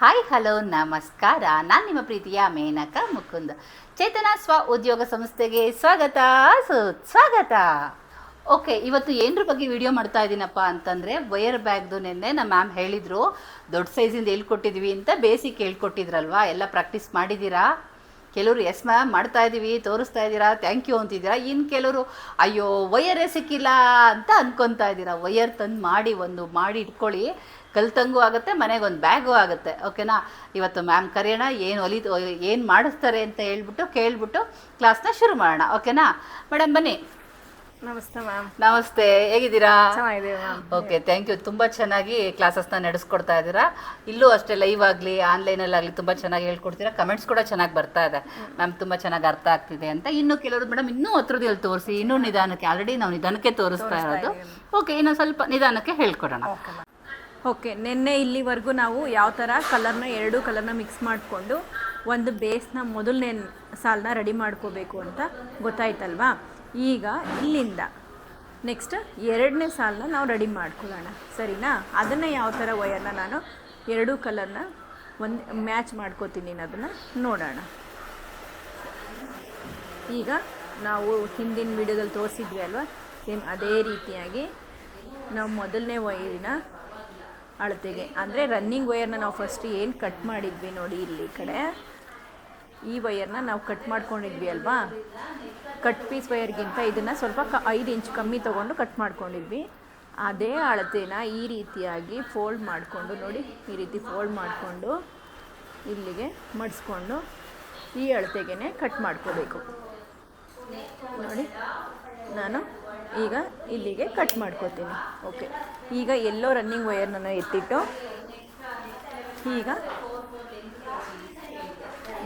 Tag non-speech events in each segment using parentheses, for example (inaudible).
Hi hello ನಮಸ್ಕಾರ. ನಾನು ನಿಮ್ಮ ಪ್ರೀತಿಯ ಮೇನಕ ಮುಕುಂದ್. ಚೇತನ ಸ್ವ ಉದ್ಯೋಗ ಸಂಸ್ಥೆಗೆ ಸ್ವಾಗತ. ಸುಸ್ವಾಗತ ಓಕೆ ಇವತ್ತು ಏನರ ಬಗ್ಗೆ ವಿಡಿಯೋ ಮಾಡ್ತಾ ಇದ್ದೀನಪ್ಪ ಅಂತಂದರೆ ವಯರ್ ಬ್ಯಾಗ್ದು ನಿನ್ನೆ ನಮ್ಮ ಮ್ಯಾಮ್ ಹೇಳಿದರು. ದೊಡ್ಡ ಸೈಜಿಂದ ಹೇಳ್ಕೊಟ್ಟಿದ್ವಿ ಅಂತ ಬೇಸಿಕ್ ಹೇಳ್ಕೊಟ್ಟಿದ್ರಲ್ವಾ ಎಲ್ಲ ಪ್ರಾಕ್ಟೀಸ್ ಮಾಡಿದ್ದೀರಾ ಕೆಲವರು ಎಸ್ ಮ್ಯಾಮ್ ಮಾಡ್ತಾ ಇದ್ದೀವಿ ತೋರಿಸ್ತಾ ಇದ್ದೀರಾ ಥ್ಯಾಂಕ್ ಯು ಅಂತಿದ್ದೀರಾ? ಇನ್ನು ಕೆಲವರು, ಅಯ್ಯೋ ವಯರೇ ಸಿಕ್ಕಿಲ್ಲ ಅಂತ ಅಂದ್ಕೊತಾ ಇದ್ದೀರಾ ವಯರ್ ತಂದು ಮಾಡಿ ಒಂದು ಮಾಡಿ ಇಟ್ಕೊಳ್ಳಿ. ಕಲ್ತಂಗೂ ಆಗುತ್ತೆ ಮನೆಗೆ ಒಂದು ಬ್ಯಾಗು ಆಗುತ್ತೆ. ಓಕೆನಾ? ಇವತ್ತು ಮ್ಯಾಮ್ ಕರೆಯೋಣ ಏನು ಒಲಿ ಏನು ಮಾಡಿಸ್ತಾರೆ ಅಂತ ಹೇಳ್ಬಿಟ್ಟು ಕೇಳ್ಬಿಟ್ಟು ಕ್ಲಾಸ್ನ ಶುರು ಮಾಡೋಣ. ಓಕೆನಾ? ಮೇಡಮ್ ಬನ್ನಿ. ನಮಸ್ತೆ ಮ್ಯಾಮ್. ನಮಸ್ತೆ. ಹೇಗಿದ್ದೀರಾ? ಓಕೆ ಥ್ಯಾಂಕ್ ಯು ತುಂಬ ಚೆನ್ನಾಗಿ ಕ್ಲಾಸಸ್ನ ನಡೆಸ್ಕೊಡ್ತಾ ಇದ್ದೀರಾ. ಇಲ್ಲೂ ಅಷ್ಟೇ ಲೈವ್ ಆಗಲಿ ಆನ್ಲೈನಲ್ಲಾಗಲಿ ತುಂಬ ಚೆನ್ನಾಗಿ ಹೇಳ್ಕೊಡ್ತೀರಾ. ಕಮೆಂಟ್ಸ್ ಕೂಡ ಚೆನ್ನಾಗಿ ಬರ್ತಾ ಇದೆ. ಮ್ಯಾಮ್ ತುಂಬ ಚೆನ್ನಾಗಿ ಅರ್ಥ ಆಗ್ತಿದೆ ಅಂತ. ಇನ್ನು ಕೆಲವರು ಮೇಡಮ್ ಇನ್ನೂ ಹತ್ರದಲ್ಲಿ ತೋರಿಸಿ. ಇನ್ನೂ ನಿಧಾನಕ್ಕೆ ಆಲ್ರೆಡಿ ನಾವು ನಿಧಾನಕ್ಕೆ ತೋರಿಸ್ತಾ ಇರೋದು. ಓಕೆ ಇನ್ನೊಂದು ಸ್ವಲ್ಪ ನಿಧಾನಕ್ಕೆ ಹೇಳ್ಕೊಡೋಣ. ಓಕೆ, ನಿನ್ನೆ ಇಲ್ಲಿವರೆಗೂ ನಾವು ಯಾವ ಥರ ಕಲರ್ನ ಎರಡು ಕಲರ್ನ ಮಿಕ್ಸ್ ಮಾಡಿಕೊಂಡು ಒಂದು ಬೇಸ್ನ ಮೊದಲನೇ ಸಾಲನ್ನ ರೆಡಿ ಮಾಡ್ಕೋಬೇಕು ಅಂತ ಗೊತ್ತಾಯ್ತಲ್ವಾ? ಈಗ ಇಲ್ಲಿಂದ ನೆಕ್ಸ್ಟ್ ಎರಡನೇ ಸಾಲನ್ನ ನಾವು ರೆಡಿ ಮಾಡ್ಕೊಳ್ಳೋಣ. ಸರಿನಾ? ಅದನ್ನು ಯಾವ ಥರ ವಯರ್ನ ನಾನು ಎರಡೂ ಕಲರ್ನ ಒಂದು ಮ್ಯಾಚ್ ಮಾಡ್ಕೋತೀನಿ ಅದನ್ನು ನೋಡೋಣ. ಈಗ ನಾವು ಹಿಂದಿನ ವಿಡಿಯೋದಲ್ಲಿ ತೋರಿಸಿದ್ವಿ ಅಲ್ವಾ? ಸೇಮ್ ಅದೇ ರೀತಿಯಾಗಿ ನಾವು ಮೊದಲನೇ ವೈರಿನ ಅಳತೆಗೆ. ಅಂದರೆ ರನ್ನಿಂಗ್ ವಯರ್ನ ನಾವು ಫಸ್ಟ್ ಏನು ಕಟ್ ಮಾಡಿದ್ವಿ ನೋಡಿ ಇಲ್ಲಿ ಕಡೆ. ಈ ವಯರ್ನ ನಾವು ಕಟ್ ಮಾಡ್ಕೊಂಡಿದ್ವಿ ಅಲ್ವಾ? ಕಟ್ ಪೀಸ್ ವಯರ್ಗಿಂತ ಇದನ್ನು ಸ್ವಲ್ಪ ಕ ಐದು ಇಂಚ್ ಕಮ್ಮಿ ತೊಗೊಂಡು ಕಟ್ ಮಾಡ್ಕೊಂಡಿದ್ವಿ. ಅದೇ ಅಳತೆನ ಈ ರೀತಿಯಾಗಿ ಫೋಲ್ಡ್ ಮಾಡಿಕೊಂಡು ನೋಡಿ, ಈ ರೀತಿ ಫೋಲ್ಡ್ ಮಾಡಿಕೊಂಡು ಇಲ್ಲಿಗೆ ಮಡಿಸ್ಕೊಂಡು ಈ ಅಳತೆಗೆ ಕಟ್ ಮಾಡ್ಕೋಬೇಕು. ನೋಡಿ, ನಾನು ಈಗ ಇಲ್ಲಿಗೆ ಕಟ್ ಮಾಡ್ಕೋತೀನಿ. ಓಕೆ ಈಗ ಎಲ್ಲೋ ರನ್ನಿಂಗ್ ವಯರ್ನ ಎತ್ತಿಟ್ಟು ಈಗ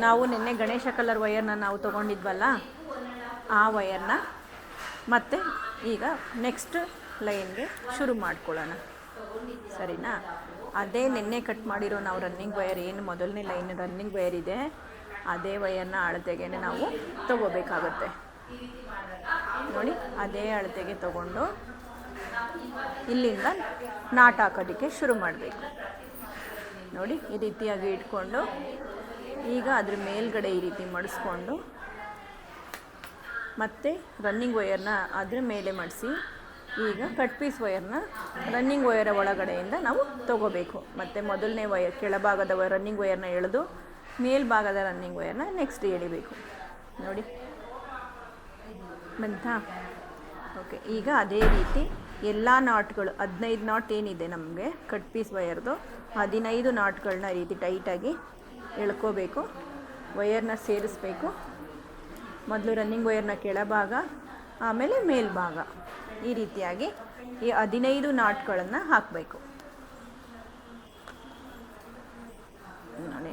ನಾವು ನಿನ್ನೆ ಗಣೇಶ ಕಲರ್ ವಯರ್ನ ನಾವು ತೊಗೊಂಡಿದ್ವಲ್ಲ, ಆ ವಯರ್ನ ಮತ್ತೆ ಈಗ ನೆಕ್ಸ್ಟ್ ಲೈನ್ಗೆ ಶುರು ಮಾಡ್ಕೊಳ್ಳೋಣ. ಸರಿನಾ? ಅದೇ ನಿನ್ನೆ ಕಟ್ ಮಾಡಿರೋ ನಾವು ರನ್ನಿಂಗ್ ವಯರ್ ಏನು ಮೊದಲನೇ ಲೈನ್ ರನ್ನಿಂಗ್ ವಯರ್ ಇದೆ, ಅದೇ ವಯರ್ನ ಅಳತೆಗೆ ನಾವು ತಗೋಬೇಕಾಗತ್ತೆ. ನೋಡಿ, ಅದೇ ಅಳತೆಗೆ ತಗೊಂಡು ಇಲ್ಲಿಂದ ನಾಟ್ ಹಾಕೋದಕ್ಕೆ ಶುರು ಮಾಡಬೇಕು. ನೋಡಿ, ಈ ರೀತಿಯಾಗಿ ಇಟ್ಕೊಂಡು ಈಗ ಅದ್ರ ಮೇಲ್ಗಡೆ ಈ ರೀತಿ ಮಡಿಸ್ಕೊಂಡು ಮತ್ತು ರನ್ನಿಂಗ್ ವಯರ್ನ ಅದ್ರ ಮೇಲೆ ಮಡಿಸಿ, ಈಗ ಕಟ್ ಪೀಸ್ ವಯರ್ನ ರನ್ನಿಂಗ್ ವಯರ ಒಳಗಡೆಯಿಂದ ನಾವು ತಗೋಬೇಕು. ಮತ್ತು ಮೊದಲನೇ ವಯರ್ ಕೆಳಭಾಗದ ರನ್ನಿಂಗ್ ವಯರ್ನ ಎಳೆದು ಮೇಲ್ಭಾಗದ ರನ್ನಿಂಗ್ ವಯರ್ನ ನೆಕ್ಸ್ಟ್ ಎಳಿಬೇಕು. ನೋಡಿ ಬಂತಾ? ಓಕೆ ಈಗ ಅದೇ ರೀತಿ ಎಲ್ಲ ನಾಟ್ಗಳು, ಹದಿನೈದು ನಾಟ್ ಏನಿದೆ ನಮಗೆ ಕಟ್ ಪೀಸ್ ವಯರ್ದು ಹದಿನೈದು ನಾಟ್ಗಳನ್ನ ಈ ರೀತಿ ಟೈಟಾಗಿ ಎಳ್ಕೋಬೇಕು ವಯರ್ನ ಸೇರಿಸ್ಬೇಕು. ಮೊದಲು ರನ್ನಿಂಗ್ ವಯರ್ನ ಕೆಳಭಾಗ, ಆಮೇಲೆ ಮೇಲ್ಭಾಗ ಈ ರೀತಿಯಾಗಿ ಈ ಹದಿನೈದು ನಾಟ್ಗಳನ್ನು ಹಾಕಬೇಕು. ನೋಡಿ.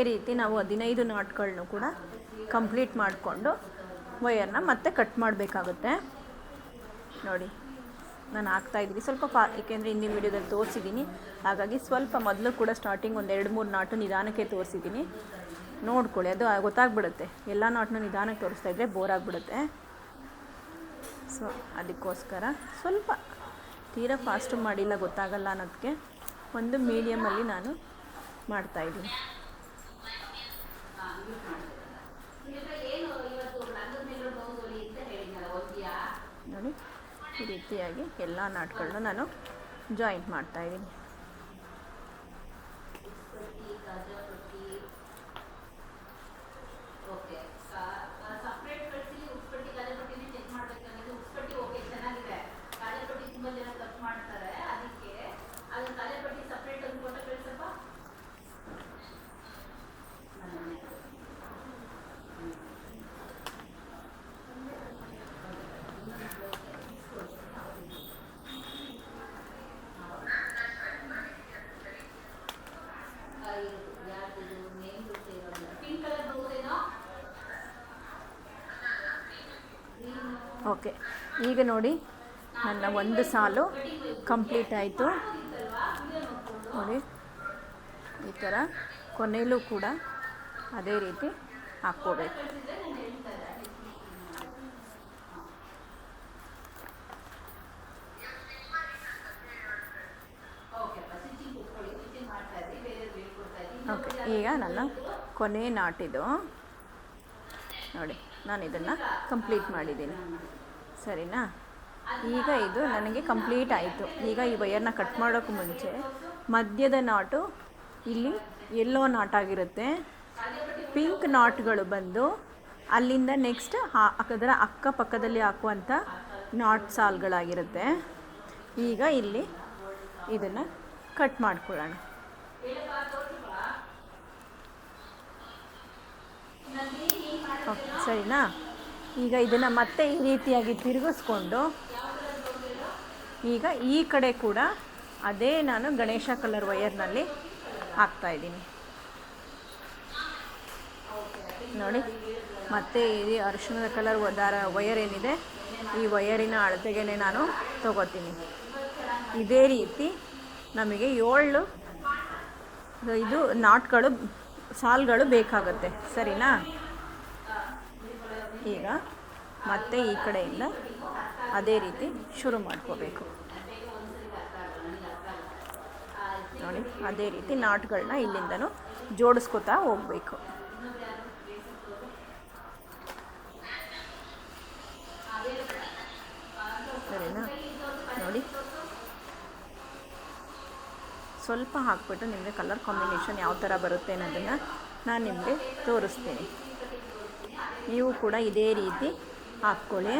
ಇದೇ ರೀತಿ ನಾವು ಹದಿನೈದು ನಾಟ್ಗಳನ್ನು ಕೂಡ ಕಂಪ್ಲೀಟ್ ಮಾಡಿಕೊಂಡು ವೈಯರ್ನ ಮತ್ತೆ ಕಟ್ ಮಾಡಬೇಕಾಗುತ್ತೆ. ನೋಡಿ, ನಾನು ಹಾಕ್ತಾ ಇದ್ದೀನಿ. ಸ್ವಲ್ಪ ಫಾ, ಏಕೆಂದರೆ ಹಿಂದಿನ ವೀಡಿಯೋದಲ್ಲಿ ತೋರಿಸಿದ್ದೀನಿ. ಹಾಗಾಗಿ ಸ್ವಲ್ಪ ಮೊದಲು ಕೂಡ ಸ್ಟಾರ್ಟಿಂಗ್ ಒಂದು ಎರಡು ಮೂರು ನಾಟು ನಿಧಾನಕ್ಕೆ ತೋರಿಸಿದ್ದೀನಿ. ನೋಡ್ಕೊಳ್ಳಿ, ಅದು ಗೊತ್ತಾಗ್ಬಿಡುತ್ತೆ. ಎಲ್ಲ ನಾಟನ್ನು ನಿಧಾನಕ್ಕೆ ತೋರಿಸ್ತಾ ಇದ್ದರೆ ಬೋರ್ ಆಗಿಬಿಡುತ್ತೆ. ಸೊ ಅದಕ್ಕೋಸ್ಕರ ಸ್ವಲ್ಪ ತೀರಾ ಫಾಸ್ಟು ಮಾಡಿಲ್ಲ, ಗೊತ್ತಾಗಲ್ಲ ಅನ್ನೋದಕ್ಕೆ ಒಂದು ಮೀಡಿಯಮಲ್ಲಿ ನಾನು ಮಾಡ್ತಾಯಿದ್ದೀನಿ ನೋಡಿ ಈ ರೀತಿಯಾಗಿ ಎಲ್ಲ ನಾಟ್ಗಳನ್ನ ನಾನು ಜಾಯಿಂಟ್ ಮಾಡ್ತಾಯಿದ್ದೀನಿ ಓಕೆ, ಈಗ ನೋಡಿ, ನನ್ನ ಒಂದು ಸಾಲು ಕಂಪ್ಲೀಟ್ ಆಯಿತು. ನೋಡಿ, ಈ ಥರ ಕೊನೆಯಲ್ಲೂ ಕೂಡ ಅದೇ ರೀತಿ ಹಾಕ್ಕೋಬೇಕು. ಓಕೆ, ಈಗ ನನ್ನ ಕೊನೆ ನಾಟಿದು. ನೋಡಿ ನಾನು ಇದನ್ನು ಕಂಪ್ಲೀಟ್ ಮಾಡಿದ್ದೀನಿ. ಸರಿನಾ? ಈಗ ಇದು ನನಗೆ ಕಂಪ್ಲೀಟ್ ಆಯಿತು. ಈಗ ಈ ವಯರ್ನ ಕಟ್ ಮಾಡೋಕ್ಕೂ ಮುಂಚೆ ಮಧ್ಯದ ನಾಟು, ಇಲ್ಲಿ ಎಲ್ಲೋ ನಾಟಾಗಿರುತ್ತೆ ಪಿಂಕ್ ನಾಟ್ಗಳು ಬಂದು ಅಲ್ಲಿಂದ ನೆಕ್ಸ್ಟ್ ಅದರ ಅಕ್ಕಪಕ್ಕದಲ್ಲಿ ಹಾಕುವಂಥ ನಾಟ್ ಸಾಲ್ಗಳಾಗಿರುತ್ತೆ. ಈಗ ಇಲ್ಲಿ ಇದನ್ನು ಕಟ್ ಮಾಡ್ಕೊಳ್ಳೋಣ. ಸರಿನಾ? ಈಗ ಇದನ್ನು ಮತ್ತೆ ಈ ರೀತಿಯಾಗಿ ತಿರುಗಿಸ್ಕೊಂಡು ಈಗ ಈ ಕಡೆ ಕೂಡ ಅದೇ ನಾನು ಗಣೇಶ ಕಲರ್ ವಯರ್ನಲ್ಲಿ ಹಾಕ್ತಾ ಇದ್ದೀನಿ. ನೋಡಿ, ಮತ್ತೆ ಈ ಅರಿಶಿಣದ ಕಲರ್ ದಾರ ವಯರ್ ಏನಿದೆ, ಈ ವಯರಿನ ಅಳತೆಗೆ ನಾನು ತಗೋತೀನಿ. ಇದೇ ರೀತಿ ನಮಗೆ ಏಳು, ಇದು ನಾಟ್ಗಳು ಸಾಲ್ಗಳು ಬೇಕಾಗುತ್ತೆ. ಸರಿನಾ? ಈಗ ಮತ್ತೆ ಈ ಕಡೆಯಿಂದ ಅದೇ ರೀತಿ ಶುರು ಮಾಡ್ಕೋಬೇಕು. ನೋಡಿ, ಅದೇ ರೀತಿ ನಾಟ್ಗಳನ್ನ ಇಲ್ಲಿಂದನೂ ಜೋಡಿಸ್ಕೋತಾ ಹೋಗಬೇಕು. ಸರಿನಾ? ನೋಡಿ. ಸ್ವಲ್ಪ ಹಾಕ್ಬಿಟ್ಟು ನಿಮಗೆ ಕಲರ್ ಕಾಂಬಿನೇಷನ್ ಯಾವ ಥರ ಬರುತ್ತೆ ಅನ್ನೋದನ್ನು ನಾನು ನಿಮಗೆ ತೋರಿಸ್ತೀನಿ. ನೀವು ಕೂಡ ಇದೇ ರೀತಿ ಹಾಕ್ಕೊಳ್ಳಿ.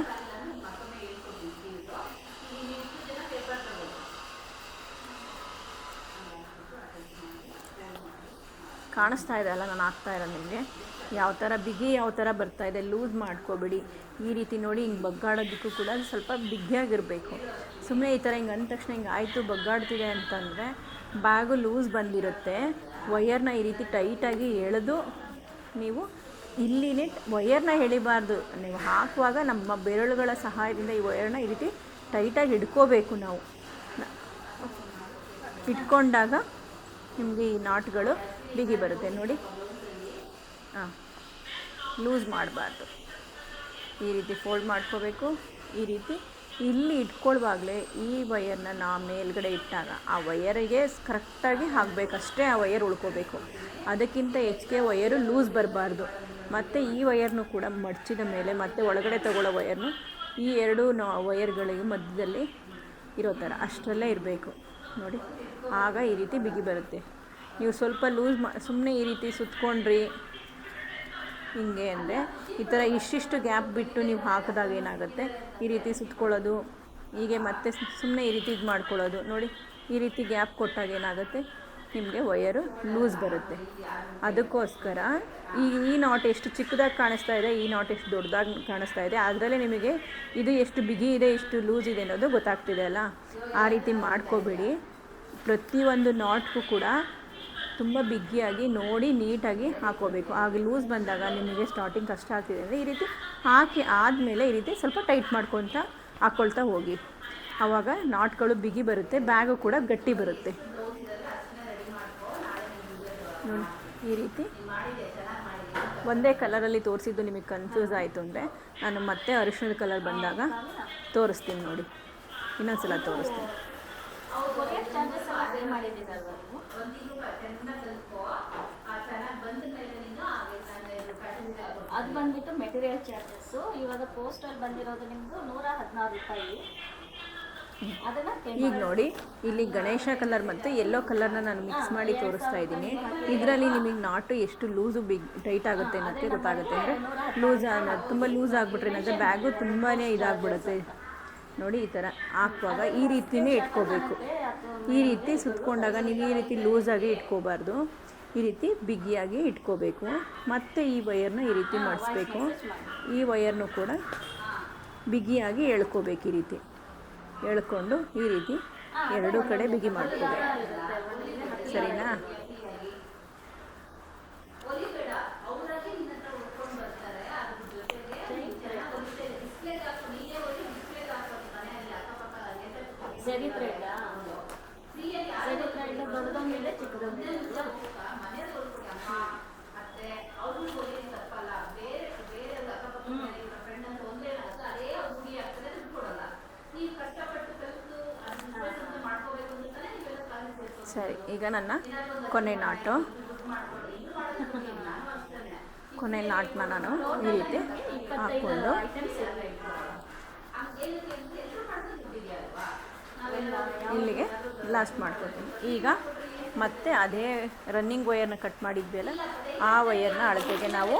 ಕಾಣಿಸ್ತಾ ಇದೆ ಅಲ್ಲ, ನಾನು ಹಾಕ್ತಾ ಇರೋದು ನಿಮಗೆ. ಯಾವ ಥರ ಬಿಗಿ, ಯಾವ ಥರ ಬರ್ತಾ ಇದೆ, ಲೂಸ್ ಮಾಡ್ಕೋಬೇಡಿ. ಈ ರೀತಿ ನೋಡಿ, ಹಿಂಗೆ ಬಗ್ಗಾಡೋದಕ್ಕೂ ಕೂಡ ಸ್ವಲ್ಪ ಬಿಗಿಯಾಗಿರಬೇಕು ಸುಮ್ಮನೆ ಈ ಥರ ಹಿಂಗೆ ಅಂದ ತಕ್ಷಣ ಹಿಂಗೆ ಆಯಿತು, ಬಗ್ಗಾಡ್ತಿದೆ ಅಂತಂದರೆ ಬ್ಯಾಗು ಲೂಸ್ ಬಂದಿರುತ್ತೆ. ವಯರ್ನ ಈ ರೀತಿ ಟೈಟಾಗಿ ಎಳೆದು ನೀವು ಇಲ್ಲಿನೇ ವಯರ್ನ ಎಳಿಬಾರ್ದು. ನೀವು ಹಾಕುವಾಗ ನಮ್ಮ ಬೆರಳುಗಳ ಸಹಾಯದಿಂದ ಈ ವಯರ್ನ ಈ ರೀತಿ ಟೈಟಾಗಿ ಹಿಡ್ಕೋಬೇಕು ನಾವು. ಇಟ್ಕೊಂಡಾಗ ನಿಮಗೆ ಈ ನಾಟ್ಗಳು ಬಿಗಿ ಬರುತ್ತೆ. ನೋಡಿ. ಹಾಂ. ಲೂಸ್ ಮಾಡಬಾರ್ದು. ಈ ರೀತಿ ಫೋಲ್ಡ್ ಮಾಡ್ಕೋಬೇಕು. ಈ ರೀತಿ ಇಲ್ಲಿ ಇಟ್ಕೊಳ್ಳುವಾಗಲೇ ಈ ವಯರ್ನ ನಾ ಮೇಲ್ಗಡೆ ಇಟ್ಟಾಗ ಆ ವಯರಿಗೆ ಕರೆಕ್ಟಾಗಿ ಹಾಕಬೇಕಷ್ಟೇ ಆ ವಯರ್ ಉಳ್ಕೋಬೇಕು. ಅದಕ್ಕಿಂತ ಹೆಚ್ಚಿಗೆ ವಯರು ಲೂಸ್ ಬರಬಾರ್ದು. ಮತ್ತು ಈ ವಯರ್ನು ಕೂಡ ಮಡಚಿದ ಮೇಲೆ ಮತ್ತೆ ಒಳಗಡೆ ತಗೊಳ್ಳೋ ವಯರ್ನು ಈ ಎರಡು ವಯರ್ಗಳಿಗೆ ಮಧ್ಯದಲ್ಲಿ ಇರೋ ಥರ, ಅಷ್ಟರಲ್ಲೇ ಇರಬೇಕು. ನೋಡಿ, ಆಗ ಈ ರೀತಿ ಬಿಗಿ ಬರುತ್ತೆ. ನೀವು ಸ್ವಲ್ಪ ಲೂಸ್ ಮಾ ಸುಮ್ಮನೆ ಈ ರೀತಿ ಸುತ್ಕೊಂಡ್ರಿ. ಹಿಂಗೆ ಅಂದರೆ ಈ ಥರ ಇಷ್ಟಿಷ್ಟು ಗ್ಯಾಪ್ ಬಿಟ್ಟು ನೀವು ಹಾಕಿದಾಗ ಏನಾಗುತ್ತೆ? ಈ ರೀತಿ ಸುತ್ಕೊಳ್ಳೋದು, ಹೀಗೆ ಮತ್ತೆ ಸುಮ್ಮನೆ ಈ ರೀತಿ ಇದು ಮಾಡ್ಕೊಳ್ಳೋದು. ನೋಡಿ, ಈ ರೀತಿ ಗ್ಯಾಪ್ ಕೊಟ್ಟಾಗ ಏನಾಗುತ್ತೆ? ನಿಮಗೆ ವಯರು ಲೂಸ್ ಬರುತ್ತೆ. ಅದಕ್ಕೋಸ್ಕರ ಈ ಈ ನಾಟ್ ಎಷ್ಟು ಚಿಕ್ಕದಾಗಿ ಕಾಣಿಸ್ತಾ ಇದೆ, ಈ ನಾಟ್ ಎಷ್ಟು ದೊಡ್ಡದಾಗಿ ಕಾಣಿಸ್ತಾ ಇದೆ, ಅದರಲ್ಲೇ ನಿಮಗೆ ಇದು ಎಷ್ಟು ಬಿಗಿ ಇದೆ, ಎಷ್ಟು ಲೂಸ್ ಇದೆ ಅನ್ನೋದು ಗೊತ್ತಾಗ್ತಿದೆ ಅಲ್ಲ? ಆ ರೀತಿ ಮಾಡ್ಕೋಬೇಡಿ. ಪ್ರತಿಯೊಂದು ನಾಟ್ಗೂ ಕೂಡ ತುಂಬ ಬಿಗಿಯಾಗಿ ನೋಡಿ ನೀಟಾಗಿ ಹಾಕೋಬೇಕು. ಆಗ ಲೂಸ್ ಬಂದಾಗ ನಿಮಗೆ ಸ್ಟಾರ್ಟಿಂಗ್ ಕಷ್ಟ ಆಗ್ತಿದೆ ಅಂದರೆ ಈ ರೀತಿ ಹಾಕಿ ಆದಮೇಲೆ ಈ ರೀತಿ ಸ್ವಲ್ಪ ಟೈಟ್ ಮಾಡ್ಕೊತ ಹಾಕ್ಕೊಳ್ತಾ ಹೋಗಿ. ಆವಾಗ ನಾಟ್ಗಳು ಬಿಗಿ ಬರುತ್ತೆ, ಬ್ಯಾಗು ಕೂಡ ಗಟ್ಟಿ ಬರುತ್ತೆ. ನೋಡಿ ಈ ರೀತಿ. ಒಂದೇ ಕಲರಲ್ಲಿ ತೋರಿಸಿದ್ದು ನಿಮಗೆ ಕನ್ಫ್ಯೂಸ್ ಆಯಿತು ಅಂದರೆ ನಾನು ಮತ್ತೆ ಅರಿಶಿಣದ ಕಲರ್ ಬಂದಾಗ ತೋರಿಸ್ತೀನಿ ನೋಡಿ. ಇನ್ನೊಂದ್ಸಲ ತೋರಿಸ್ತೀನಿ. ಅದು ಬಂದ್ಬಿಟ್ಟು ಮೆಟೀರಿಯಲ್ ಚಾರ್ಜಸ್ಸು ಇವಾಗ ಪೋಸ್ಟರ್ ಬಂದಿರೋದು ನಿಮ್ಮದು ನೂರ ಹದಿನಾರು ರೂಪಾಯಿ. ಈಗ ನೋಡಿ ಇಲ್ಲಿ ಗಣೇಶ ಕಲರ್ ಮತ್ತು ಯೆಲ್ಲೋ ಕಲರ್ನ ನಾನು ಮಿಕ್ಸ್ ಮಾಡಿ ತೋರಿಸ್ತಾ ಇದ್ದೀನಿ. ಇದರಲ್ಲಿ ನಿಮಗೆ ನಾಟು ಎಷ್ಟು ಲೂಸು ಬಿಗ್ ಟೈಟ್ ಆಗುತ್ತೆ ಅನ್ನೋಕ್ಕೆ ಗೊತ್ತಾಗುತ್ತೆ. ಅಂದರೆ ಲೂಸ್ ತುಂಬ ಲೂಸ್ ಆಗಿಬಿಟ್ರೆ ಏನಂದರೆ ಬ್ಯಾಗು ತುಂಬಾ ಇದಾಗ್ಬಿಡುತ್ತೆ. ನೋಡಿ ಈ ಥರ ಹಾಕುವಾಗ ಈ ರೀತಿಯೇ ಇಟ್ಕೋಬೇಕು. ಈ ರೀತಿ ಸುತ್ಕೊಂಡಾಗ ನೀವು ಈ ರೀತಿ ಲೂಸಾಗಿ ಇಟ್ಕೋಬಾರ್ದು. ಈ ರೀತಿ ಬಿಗಿಯಾಗಿ ಇಟ್ಕೋಬೇಕು. ಮತ್ತು ಈ ವಯರ್ನ ಈ ರೀತಿ ಮಾಡಿಸ್ಬೇಕು. ಈ ವಯರ್ನು ಕೂಡ ಬಿಗಿಯಾಗಿ ಎಳ್ಕೋಬೇಕು ಈ ರೀತಿ. ಎಳ್ಕೊಂಡು ಈ ರೀತಿ ಎರಡೂ ಕಡೆ ಬಿಗಿ ಮಾಡ್ತೀವಿ ಸರಿನಾ? ಸರಿ. ಸರಿ, ಈಗ ನನ್ನ ಕೊನೆ ನಾಟು. ಕೊನೆ ನಾಟನ್ನ ನಾನು ಈ ರೀತಿ ಹಾಕ್ಕೊಂಡು. ಇಲ್ಲಿಗೆ ಲಾಸ್ಟ್ ಮಾಡ್ಕೊತೀನಿ. ಈಗ ಮತ್ತೆ ಅದೇ ರನ್ನಿಂಗ್ ವಯರ್ನ ಕಟ್ ಮಾಡಿದ್ವಲ್ಲ ಆ ವಯರ್ನ ಅಳತೆಗೆ ನಾವು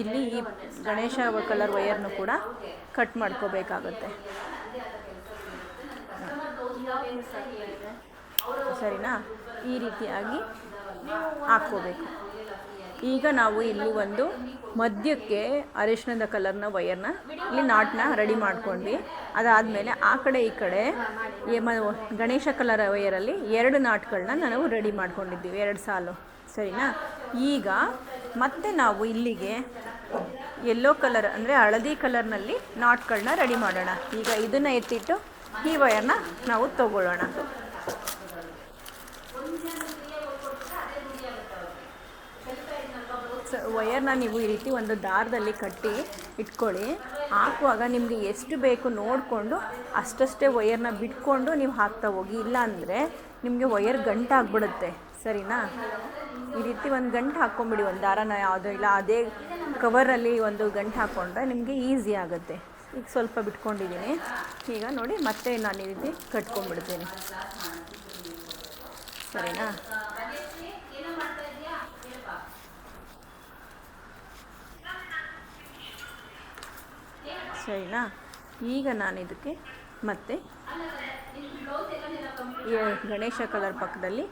ಇಲ್ಲಿ ಈ ಗಣೇಶ ಕಲರ್ ವಯರ್ನು ಕೂಡ ಕಟ್ ಮಾಡ್ಕೋಬೇಕಾಗುತ್ತೆ. ಸರಿನಾ? ಈ ರೀತಿಯಾಗಿ ಹಾಕ್ಕೋಬೇಕು. ಈಗ ನಾವು ಇಲ್ಲಿ ಒಂದು ಮಧ್ಯಕ್ಕೆ ಅರಿಶಿಣದ ಕಲರ್ನ ವಯರ್ನ ಇಲ್ಲಿ ನಾಟನ್ನ ರೆಡಿ ಮಾಡ್ಕೊಂಡ್ವಿ. ಅದಾದಮೇಲೆ ಆ ಕಡೆ ಈ ಕಡೆ ಗಣೇಶ ಕಲರ್ ವಯರಲ್ಲಿ ಎರಡು ನಾಟ್ಗಳನ್ನ ನಾವು ರೆಡಿ ಮಾಡ್ಕೊಂಡಿದ್ದೀವಿ, ಎರಡು ಸಾಲು. ಸರಿನಾ? ಈಗ ಮತ್ತೆ ನಾವು ಇಲ್ಲಿಗೆ ಯೆಲ್ಲೋ ಕಲರ್ ಅಂದರೆ ಹಳದಿ ಕಲರ್ನಲ್ಲಿ ನಾಟ್ಗಳನ್ನ ರೆಡಿ ಮಾಡೋಣ. ಈಗ ಇದನ್ನು ಎತ್ತಿಟ್ಟು ಈ ವೈರ್ನ ನಾವು ತಗೊಳ್ಳೋಣ. ಸ- ವಯರ್ನ ನೀವು ಈ ರೀತಿ ಒಂದು ದಾರದಲ್ಲಿ ಕಟ್ಟಿ ಇಟ್ಕೊಳ್ಳಿ. ಹಾಕುವಾಗ ನಿಮಗೆ ಎಷ್ಟು ಬೇಕು ನೋಡಿಕೊಂಡು ಅಷ್ಟಷ್ಟೇ ವಯರ್ನ ಬಿಟ್ಕೊಂಡು ನೀವು ಹಾಕ್ತಾ ಹೋಗಿ. ಇಲ್ಲಾಂದರೆ ನಿಮಗೆ ವಯರ್ ಗಂಟಾಗ್ಬಿಡುತ್ತೆ ಸರಿನಾ? ಈ ರೀತಿ ಒಂದು ಗಂಟು ಹಾಕ್ಕೊಂಬಿಡಿ. ಒಂದು ದಾರನ ಯಾವುದೋ ಇಲ್ಲ, ಅದೇ ಕವರಲ್ಲಿ ಒಂದು ಗಂಟು ಹಾಕ್ಕೊಂಡ್ರೆ ನಿಮಗೆ ಈಸಿ ಆಗುತ್ತೆ. ಈಗ ಸ್ವಲ್ಪ ಬಿಟ್ಕೊಂಡಿದ್ದೀನಿ. ಈಗ ನೋಡಿ ಮತ್ತೆ ನಾನು ಈ ರೀತಿ ಕಟ್ಕೊಂಡ್ಬಿಡ್ತೀನಿ. ಸರಿನಾ? ಸರಿನಾ? ಈಗ ನಾನು ಇದಕ್ಕೆ ಮತ್ತೆ ಈ ಗಣೇಶ ಕಲರ್ ಪಕ್ಕದಲ್ಲಿ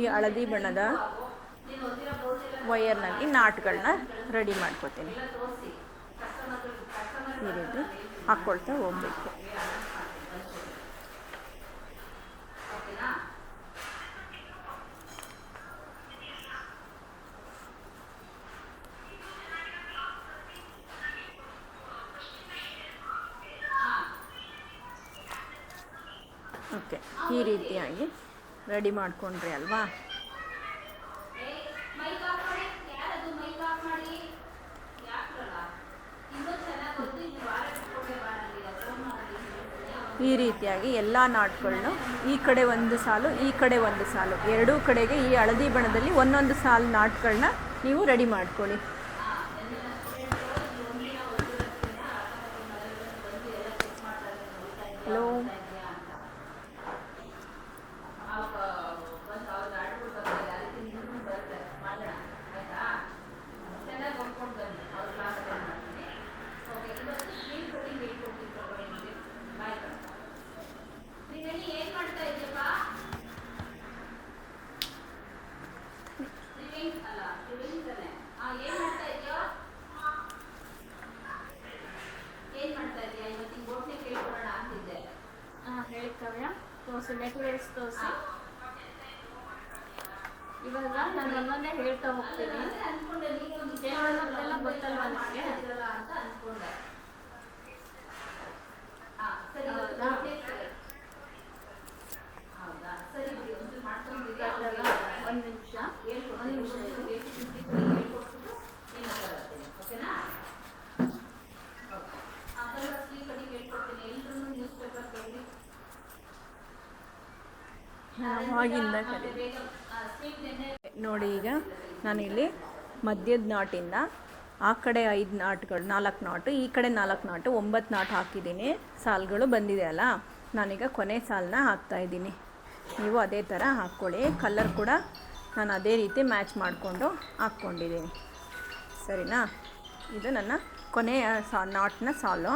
ಈ ಹಳದಿ ಬಣ್ಣದ ವಯರ್ನಲ್ಲಿ ನಾಟ್ಗಳನ್ನ ರೆಡಿ ಮಾಡ್ಕೋತೀನಿ. ಈ ರೀತಿ ಹಾಕ್ಕೊಳ್ತಾ ಹೋಗ್ಬೇಕು ಓಕೆ ಈ ರೀತಿಯಾಗಿ ರೆಡಿ ಮಾಡಿಕೊಂಡ್ರಿ ಅಲ್ವಾ? ಈ ರೀತಿಯಾಗಿ ಎಲ್ಲ ನಾಟ್ಗಳನ್ನು ಈ ಕಡೆ ಒಂದು ಸಾಲು, ಈ ಕಡೆ ಒಂದು ಸಾಲು. ಎರಡೂ ಕಡೆಗೆ ಈ ಹಳದಿ ಬಣ್ಣದಲ್ಲಿ ಒಂದೊಂದು ಸಾಲು ನಾಟ್ಗಳನ್ನ ನೀವು ರೆಡಿ ಮಾಡ್ಕೊಳ್ಳಿ ಹಲೋ ಹಾಂ ಹೇಳಿ ಕಾವ್ಯ ತೋರಿಸಿ ಮೆಟೀರಿಯಲ್ಸ್ ತೋರಿಸಿ ಇವಾಗ ನಾನು ಹೇಳ್ತಾ ಹೋಗ್ತೀನಿ ಕೆಲವೊಂದೆಲ್ಲ ಗೊತ್ತಲ್ವಾ ನಿಮಗೆ ಒಂದು ನಿಮಿಷ ಒಂದು ನಿಮಿಷ. ಆಗಿಂದ ಕಲಿ ನೋಡಿ ಈಗ ನಾನಿಲ್ಲಿ ಮಧ್ಯದ ನಾಟಿಂದ ಆ ಕಡೆ ಐದು ನಾಟ್ಗಳು, ನಾಲ್ಕು ನಾಟು, ಈ ಕಡೆ ನಾಲ್ಕು ನಾಟು, ಒಂಬತ್ತು ನಾಟ್ ಹಾಕಿದ್ದೀನಿ. ಸಾಲುಗಳು ಬಂದಿದೆ ಅಲ್ಲ? ನಾನೀಗ ಕೊನೆ ಸಾಲನ್ನ ಹಾಕ್ತಾ ಇದ್ದೀನಿ. ನೀವು ಅದೇ ಥರ ಹಾಕ್ಕೊಳ್ಳಿ. ಕಲರ್ ಕೂಡ ನಾನು ಅದೇ ರೀತಿ ಮ್ಯಾಚ್ ಮಾಡಿಕೊಂಡು ಹಾಕ್ಕೊಂಡಿದ್ದೀನಿ. ಸರಿನಾ? ಇದು ನನ್ನ ಕೊನೆಯ ಸಾ, ನಾಟ್ನ ಸಾಲು.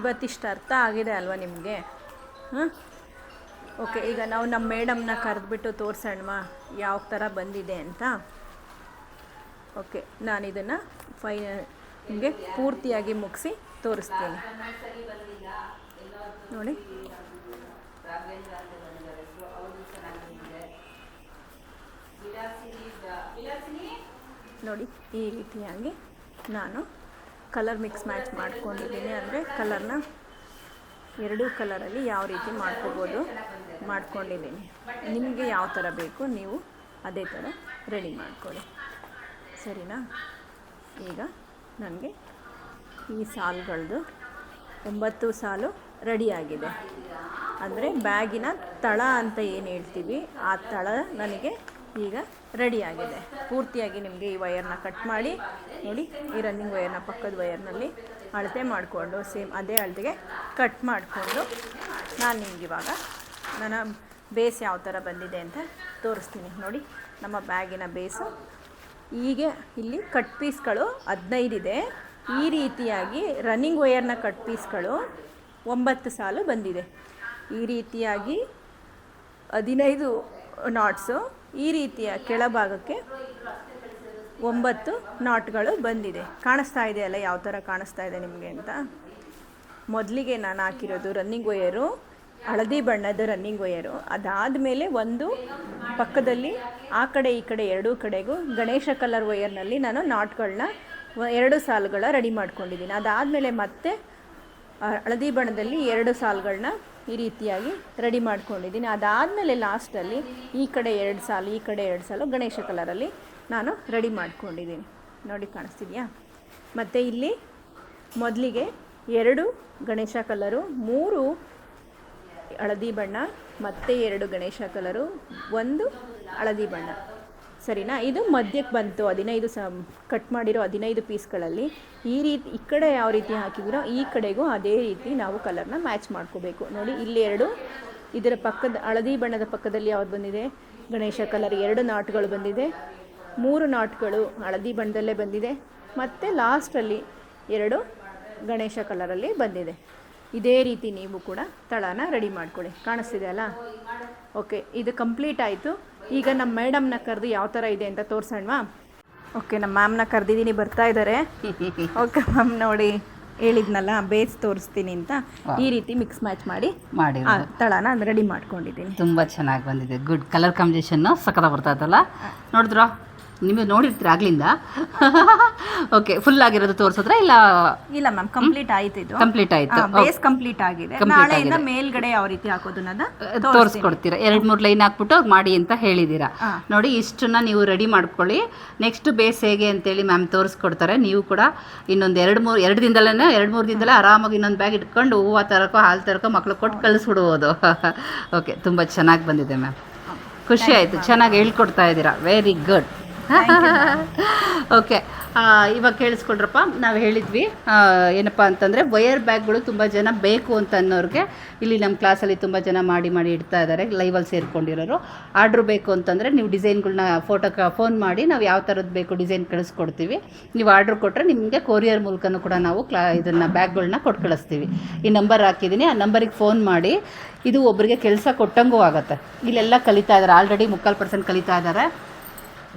ಇವತ್ತಿಷ್ಟು ಅರ್ಥ ಆಗಿದೆ ಅಲ್ವಾ ನಿಮಗೆ? ಹಾಂ ಓಕೆ, ಈಗ ನಾವು ನಮ್ಮ ಮೇಡಮ್ನ ಕರೆದ್ಬಿಟ್ಟು ತೋರಿಸೋಣ ಯಾವ ಥರ ಬಂದಿದೆ ಅಂತ. ಓಕೆ, ನಾನು ಇದನ್ನು ಫೈ ನಿಮಗೆ ಪೂರ್ತಿಯಾಗಿ ಮುಗಿಸಿ ತೋರಿಸ್ತೀನಿ. ನೋಡಿ. ನೋಡಿ, ಈ ರೀತಿಯಾಗಿ ನಾನು ಕಲರ್ ಮಿಕ್ಸ್ ಮ್ಯಾಚ್ ಮಾಡ್ಕೊಂಡಿದ್ದೀನಿ. ಅಂದರೆ ಕಲರ್ನ ಎರಡೂ ಕಲರಲ್ಲಿ ಯಾವ ರೀತಿ ಮಾಡ್ಕೋಬೋದು ಮಾಡ್ಕೊಂಡಿದ್ದೀನಿ. ನಿಮಗೆ ಯಾವ ಥರ ಬೇಕು ನೀವು ಅದೇ ಥರ ರೆಡಿ ಮಾಡ್ಕೊಳ್ಳಿ. ಸರಿನಾ? ಈಗ ನನಗೆ ಈ ಸಾಲುಗಳದ್ದು ಒಂಬತ್ತು ಸಾಲು ರೆಡಿಯಾಗಿದೆ ಅಂದರೆ ಬ್ಯಾಗಿನ ತಳ ಅಂತ ಏನು ಹೇಳ್ತೀವಿ, ಆ ತಳ ನನಗೆ ಈಗ ರೆಡಿಯಾಗಿದೆ ಪೂರ್ತಿಯಾಗಿ ನಿಮಗೆ ಈ ವೈರ್ನ ಕಟ್ ಮಾಡಿ, ನೋಡಿ ಈ ರನ್ನಿಂಗ್ ವಯರ್ನ ಪಕ್ಕದ ವಯರ್ನಲ್ಲಿ ಅಳತೆ ಮಾಡಿಕೊಂಡು ಸೇಮ್ ಅದೇ ಅಳತೆಗೆ ಕಟ್ ಮಾಡಿಕೊಂಡು ನಾನು ನಿಮ್ಗೆ ಇವಾಗ ನನ್ನ ಬೇಸ್ ಯಾವ ಥರ ಬಂದಿದೆ ಅಂತ ತೋರಿಸ್ತೀನಿ. ನೋಡಿ, ನಮ್ಮ ಬ್ಯಾಗಿನ ಬೇಸು. ಹೀಗೆ ಇಲ್ಲಿ ಕಟ್ ಪೀಸ್ಗಳು ಹದಿನೈದಿದೆ ಈ ರೀತಿಯಾಗಿ ರನ್ನಿಂಗ್ ವಯರ್ನ ಕಟ್ ಪೀಸ್ಗಳು ಒಂಬತ್ತು ಸಾಲು ಬಂದಿದೆ. ಈ ರೀತಿಯಾಗಿ ಹದಿನೈದು ನಾಟ್ಸು ಈ ರೀತಿಯ ಕೆಳಭಾಗಕ್ಕೆ ಒಂಬತ್ತು ನಾಟ್ಗಳು ಬಂದಿದೆ. ಕಾಣಿಸ್ತಾ ಇದೆಯಲ್ಲ ಯಾವ ಥರ ಕಾಣಿಸ್ತಾ ಇದೆ ನಿಮಗೆ ಅಂತ? ಮೊದಲಿಗೆ ನಾನು ಹಾಕಿರೋದು ರನ್ನಿಂಗ್ ವಯರು ಹಳದಿ ಬಣ್ಣದ ರನ್ನಿಂಗ್ ವಯರು ಅದಾದಮೇಲೆ ಒಂದು ಪಕ್ಕದಲ್ಲಿ ಆ ಕಡೆ ಈ ಕಡೆ ಎರಡೂ ಕಡೆಗೂ ಗಣೇಶ ಕಲರ್ ವಯರ್ನಲ್ಲಿ ನಾನು ನಾಟ್ಗಳನ್ನ ಎರಡು ಸಾಲುಗಳ ರೆಡಿ ಮಾಡ್ಕೊಂಡಿದ್ದೀನಿ. ಅದಾದಮೇಲೆ ಮತ್ತೆ ಹಳದಿ ಬಣ್ಣದಲ್ಲಿ ಎರಡು ಸಾಲುಗಳನ್ನ ಈ ರೀತಿಯಾಗಿ ರೆಡಿ ಮಾಡ್ಕೊಂಡಿದ್ದೀನಿ. ಅದಾದಮೇಲೆ ಲಾಸ್ಟಲ್ಲಿ ಈ ಕಡೆ ಎರಡು ಸಾಲು, ಈ ಕಡೆ ಎರಡು ಸಾಲು ಗಣೇಶ ಕಲರಲ್ಲಿ ನಾನು ರೆಡಿ ಮಾಡ್ಕೊಂಡಿದ್ದೀನಿ. ನೋಡಿ, ಕಾಣಿಸ್ತಿದೆಯಾ? ಮತ್ತು ಇಲ್ಲಿ ಮೊದಲಿಗೆ ಎರಡು ಗಣೇಶ ಕಲರು, ಮೂರು ಹಳದಿ ಬಣ್ಣ, ಮತ್ತೆ ಎರಡು ಗಣೇಶ ಕಲರು, ಒಂದು ಹಳದಿ ಬಣ್ಣ. ಸರಿನಾ? ಇದು ಮಧ್ಯಕ್ಕೆ ಬಂತು, ಹದಿನೈದು ಸ, ಕಟ್ ಮಾಡಿರೋ ಹದಿನೈದು ಪೀಸ್ಗಳಲ್ಲಿ. ಈ ರೀತಿ, ಈ ಕಡೆ ಯಾವ ರೀತಿ ಹಾಕಿದಿರೋ ಈ ಕಡೆಗೂ ಅದೇ ರೀತಿ ನಾವು ಕಲರ್ನ ಮ್ಯಾಚ್ ಮಾಡ್ಕೋಬೇಕು. ನೋಡಿ, ಇಲ್ಲಿ ಎರಡು, ಇದರ ಪಕ್ಕದ, ಹಳದಿ ಬಣ್ಣದ ಪಕ್ಕದಲ್ಲಿ ಯಾವ್ದು ಬಂದಿದೆ? ಗಣೇಶ ಕಲರ್ ಎರಡು ನಾಟ್ಗಳು ಬಂದಿದೆ. ಮೂರು ನಾಟ್ಗಳು ಹಳದಿ ಬಣ್ಣದಲ್ಲೇ ಬಂದಿದೆ. ಮತ್ತು ಲಾಸ್ಟಲ್ಲಿ ಎರಡು ಗಣೇಶ ಕಲರಲ್ಲಿ ಬಂದಿದೆ. ಇದೇ ರೀತಿ ನೀವು ಕೂಡ ತಳನ ರೆಡಿ ಮಾಡ್ಕೊಳ್ಳಿ. ಕಾಣಿಸ್ತಿದೆ ಅಲ್ಲ? ಓಕೆ ಇದು ಕಂಪ್ಲೀಟ್ ಆಯಿತು. ಈಗ ನಮ್ಮ ಮೇಡಮ್ನ ಕರೆದು ಯಾವ ಥರ ಇದೆ ಅಂತ ತೋರಿಸೋಣವಾ? ಓಕೆ ನಮ್ಮ ಮ್ಯಾಮ್ನ ಕರೆದಿದ್ದೀನಿ ಬರ್ತಾ ಇದ್ದಾರೆ. ಓಕೆ ಮ್ಯಾಮ್ ನೋಡಿ ಹೇಳಿದ್ನಲ್ಲ ಬೇಸ್ ತೋರಿಸ್ತೀನಿ ಅಂತ. ಈ ರೀತಿ ಮಿಕ್ಸ್ ಮ್ಯಾಚ್ ಮಾಡಿ ಮಾಡಿ ತಳನ ರೆಡಿ ಮಾಡ್ಕೊಂಡಿದ್ದೀನಿ. ತುಂಬ ಚೆನ್ನಾಗಿ ಬಂದಿದೆ. ಗುಡ್ ಕಲರ್ ಕಾಂಬಿನೇಷನ್ನು ಸಕಲ ಬರ್ತಾ ಇತ್ತಲ್ಲ? ನೋಡಿದ್ರಾ? ನಿಮಗೆ ನೋಡಿರ್ತೀರ ಆಗ್ಲಿಂದ? ಓಕೆ ಫುಲ್ ಆಗಿರೋದು ತೋರಿಸಿದ್ರೆ ಇಲ್ಲ? ಇಲ್ಲ ಮ್ಯಾಮ್ ಕಂಪ್ಲೀಟ್ ಆಯ್ತು ಇದು. ಕಂಪ್ಲೀಟ್ ಆಯ್ತು. ಬೇಸ್ ಕಂಪ್ಲೀಟ್ ಆಗಿದೆ. ನಾಳೆಯಿಂದ ಮೇಲ್ಗಡೆ ಯಾವ ರೀತಿ ಹಾಕೋದನ್ನ ತೋರಿಸ್ಕೊಡ್ತೀರಾ. ಎರಡು ಮೂರು ಲೈನ್ ಹಾಕ್ಬಿಟ್ಟು ಮಾಡಿ ಅಂತ ಹೇಳಿದ್ದೀರಾ ನೋಡಿ ಇಷ್ಟನ್ನ ನೀವು ರೆಡಿ ಮಾಡ್ಕೊಳ್ಳಿ. ನೆಕ್ಸ್ಟ್ ಬೇಸ್ ಹೇಗೆ ಅಂತೇಳಿ ಮ್ಯಾಮ್ ತೋರಿಸ್ಕೊಡ್ತಾರೆ. ನೀವು ಕೂಡ ಇನ್ನೊಂದು ಎರಡು ಮೂರು ಎರಡು ದಿನದಲ್ಲೇ ಎರಡು ಮೂರು ದಿನದಲ್ಲೇ ಆರಾಮಾಗಿ ಇನ್ನೊಂದು ಬ್ಯಾಗ್ ಇಟ್ಕೊಂಡು ಹೂವು ತರಕೋ ಹಾಲು ತರಕೋ ಮಕ್ಳು ಕೊಟ್ಟು ಕಳಿಸ್ಬಿಡ್ಬೋದು ಓಕೆ (laughs) ತುಂಬ ಚೆನ್ನಾಗಿ ಬಂದಿದೆ ಮ್ಯಾಮ್. ಖುಷಿ ಆಯಿತು. ಚೆನ್ನಾಗಿ ಹೇಳ್ಕೊಡ್ತಾ ಇದ್ದೀರಾ. ವೆರಿ ಗುಡ್ ಓಕೆ (laughs) ಇವಾಗ ಕೇಳಿಸ್ಕೊಳ್ರಪ್ಪ ನಾವು ಹೇಳಿದ್ವಿ ಏನಪ್ಪ ಅಂತಂದರೆ ವಯರ್ ಬ್ಯಾಗ್ಗಳು ತುಂಬ ಜನ ಬೇಕು ಅಂತ ಅನ್ನೋರಿಗೆ ಇಲ್ಲಿ ನಮ್ಮ ಕ್ಲಾಸಲ್ಲಿ ತುಂಬ ಜನ ಮಾಡಿ ಮಾಡಿ ಇಡ್ತಾ ಇದ್ದಾರೆ ಲೈವಲ್ಲಿ ಸೇರ್ಕೊಂಡಿರೋರು. ಆರ್ಡ್ರ್ ಬೇಕು ಅಂತಂದರೆ ನೀವು ಡಿಸೈನ್ಗಳನ್ನ ಫೋಟೋ ಫೋನ್ ಮಾಡಿ ನಾವು ಯಾವ ಥರದ್ದು ಬೇಕು ಡಿಸೈನ್ ಕಳಿಸ್ಕೊಡ್ತೀವಿ. ನೀವು ಆರ್ಡ್ರ್ ಕೊಟ್ಟರೆ ನಿಮಗೆ ಕೊರಿಯರ್ ಮೂಲಕನೂ ಕೂಡ ನಾವು ಕ್ಲಾ, ಇದನ್ನು ಬ್ಯಾಗ್ಗಳನ್ನ ಕೊಟ್ಟು ಕಳಿಸ್ತೀವಿ. ಈ ನಂಬರ್ ಹಾಕಿದ್ದೀನಿ ಆ ನಂಬರಿಗೆ ಫೋನ್ ಮಾಡಿ, ಇದು ಒಬ್ಬರಿಗೆ ಕೆಲಸ ಕೊಟ್ಟಂಗೂ ಆಗುತ್ತೆ. ಇಲ್ಲೆಲ್ಲ ಕಲಿತಾ ಇದ್ದಾರೆ ಆಲ್ರೆಡಿ ಮುಕ್ಕಾಲು ಪರ್ಸೆಂಟ್ ಕಲಿತಾ ಇದ್ದಾರೆ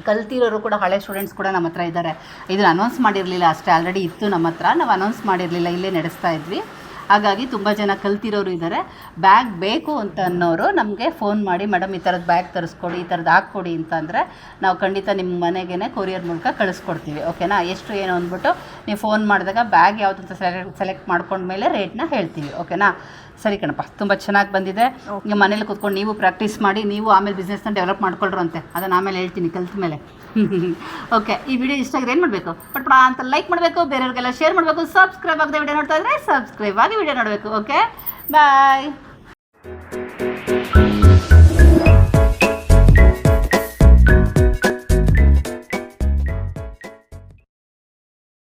ಕಲ್ತಿರೋರು ಕೂಡ ಹಳೆ ಸ್ಟೂಡೆಂಟ್ಸ್ ಕೂಡ ನಮ್ಮ ಹತ್ರ ಇದ್ದಾರೆ. ಇದನ್ನು ಅನೌನ್ಸ್ ಮಾಡಿರಲಿಲ್ಲ ಅಷ್ಟೇ. ಆಲ್ರೆಡಿ ಇತ್ತು ನಮ್ಮ ಹತ್ರ. ನಾವು ಅನೌನ್ಸ್ ಮಾಡಿರಲಿಲ್ಲ. ಇಲ್ಲೇ ನಡೆಸ್ತಾ ಇದ್ವಿ. ಹಾಗಾಗಿ ತುಂಬ ಜನ ಕಲ್ತಿರೋರು ಇದ್ದಾರೆ ಬ್ಯಾಗ್ ಬೇಕು ಅಂತ ಅನ್ನೋರು ನಮಗೆ ಫೋನ್ ಮಾಡಿ ಮೇಡಮ್ ಈ ಥರದ್ದು ಬ್ಯಾಗ್ ತರಿಸ್ಕೊಡಿ ಈ ಥರದ್ದು ಹಾಕ್ಕೊಡಿ ಅಂತಂದರೆ ನಾವು ಖಂಡಿತ ನಿಮ್ಮ ಮನೆಗೇ ಕೊರಿಯರ್ ಮೂಲಕ ಕಳಿಸ್ಕೊಡ್ತೀವಿ. ಓಕೆನಾ? ಎಷ್ಟು ಏನು ಅಂದ್ಬಿಟ್ಟು ನೀವು ಫೋನ್ ಮಾಡಿದಾಗ ಬ್ಯಾಗ್ ಯಾವುದು ಅಂತ ಸೆಲೆಕ್ಟ್ ಸೆಲೆಕ್ಟ್ ಮಾಡ್ಕೊಂಡ್ಮೇಲೆ ರೇಟ್ನ ಹೇಳ್ತೀವಿ. ಓಕೆನಾ? ಸರಿ ಕಣಪ್ಪ ತುಂಬ ಚೆನ್ನಾಗಿ ಬಂದಿದೆ. ನಿಮ್ಮ ಮನೇಲಿ ಕೂತ್ಕೊಂಡು ನೀವು ಪ್ರಾಕ್ಟೀಸ್ ಮಾಡಿ ನೀವು ಆಮೇಲೆ ಬಿಸ್ನೆಸ್ನ ಡೆವಲಪ್ ಮಾಡ್ಕೊಳ್ರು ಅಂತೆ. ಅದನ್ನು ಆಮೇಲೆ ಹೇಳ್ತೀನಿ ಕಲ್ತ ಮೇಲೆ (laughs) ಓಕೆ ಈ ವಿಡಿಯೋ ಇಷ್ಟ ಆಗಿದೆ ಏನು ಮಾಡಬೇಕು? ಪಟ್ ಪಡ ಅಂತ ಲೈಕ್ ಮಾಡಬೇಕು, ಬೇರೆಯವ್ರಿಗೆಲ್ಲ ಶೇರ್ ಮಾಡಬೇಕು ಸಬ್ಸ್ಕ್ರೈಬ್ ಆಗದೆ ವಿಡಿಯೋ ನೋಡ್ತಾ ಇದ್ರೆ ಸಬ್ಸ್ಕ್ರೈಬ್ ಆಗಿ ವಿಡಿಯೋ ನೋಡಬೇಕು ಓಕೆ ಬಾಯ್